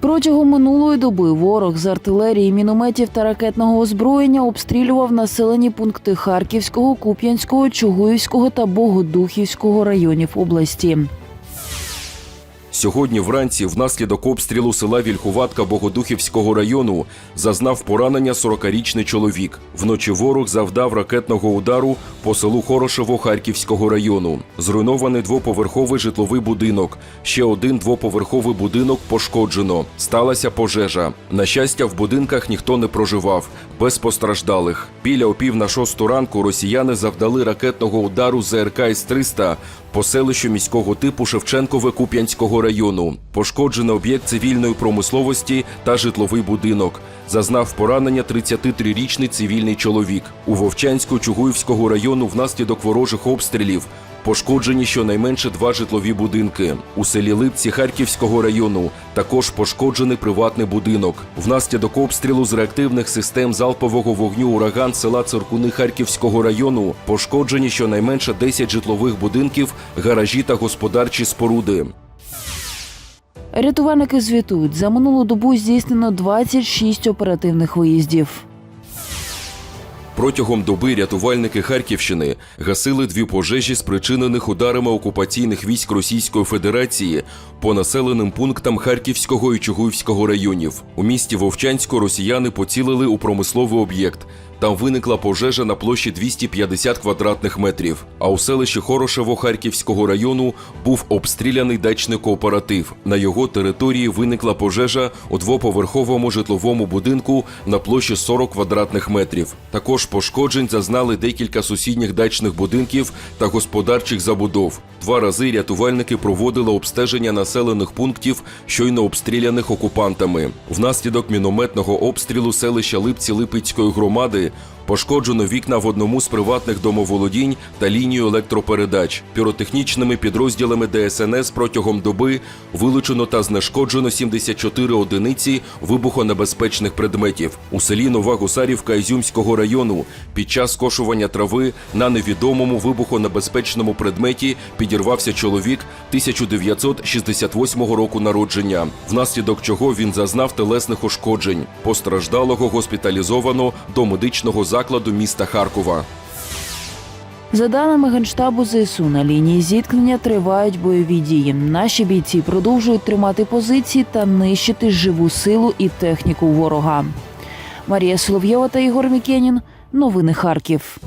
Протягом минулої доби ворог з артилерії, мінометів та ракетного озброєння обстрілював населені пункти Харківського, Куп'янського, Чугуївського та Богодухівського районів області. Сьогодні вранці, внаслідок обстрілу села Вільхуватка Богодухівського району, зазнав поранення 40-річний чоловік. Вночі ворог завдав ракетного удару по селу Хорошево Харківського району. Зруйнований двоповерховий житловий будинок. Ще один двоповерховий будинок пошкоджено. Сталася пожежа. На щастя, в будинках ніхто не проживав, без постраждалих. Біля опів на шосту ранку росіяни завдали ракетного удару ЗРК С-300 по селищу міського типу Шевченкове Куп'янського району. Пошкоджений об'єкт цивільної промисловості та житловий будинок. Зазнав поранення 33-річний цивільний чоловік. У Вовчанську Чугуївського району внаслідок ворожих обстрілів пошкоджені щонайменше два житлові будинки. У селі Липці Харківського району також пошкоджений приватний будинок. Внаслідок обстрілу з реактивних систем залпового вогню ураган села Циркуни Харківського району пошкоджені щонайменше 10 житлових будинків, гаражі та господарчі споруди. Рятувальники звітують, за минулу добу здійснено 26 оперативних виїздів. Протягом доби рятувальники Харківщини гасили дві пожежі, спричинених ударами окупаційних військ Російської Федерації по населеним пунктам Харківського і Чугуївського районів. У місті Вовчанську росіяни поцілили у промисловий об'єкт. Там виникла пожежа на площі 250 квадратних метрів. А у селищі Хорошево Харківського району був обстріляний дачний кооператив. На його території виникла пожежа у двоповерховому житловому будинку на площі 40 квадратних метрів. Також пошкоджень зазнали декілька сусідніх дачних будинків та господарчих забудов. Два рази рятувальники проводили обстеження населених пунктів, щойно обстріляних окупантами. Внаслідок мінометного обстрілу селища Липці Липецької громади пошкоджено вікна в одному з приватних домоволодінь та лінію електропередач. Піротехнічними підрозділами ДСНС протягом доби вилучено та знешкоджено 74 одиниці вибухонебезпечних предметів. У селі Нова Гусарівка Ізюмського району під час скошування трави на невідомому вибухонебезпечному предметі підірвався чоловік 1968 року народження, внаслідок чого він зазнав телесних ушкоджень. Постраждалого госпіталізовано до медичного закладу міста Харкова. За даними Генштабу ЗСУ, на лінії зіткнення тривають бойові дії. Наші бійці продовжують тримати позиції та нищити живу силу і техніку ворога. Марія Соловйова та Ігор Мікенін. Новини Харків.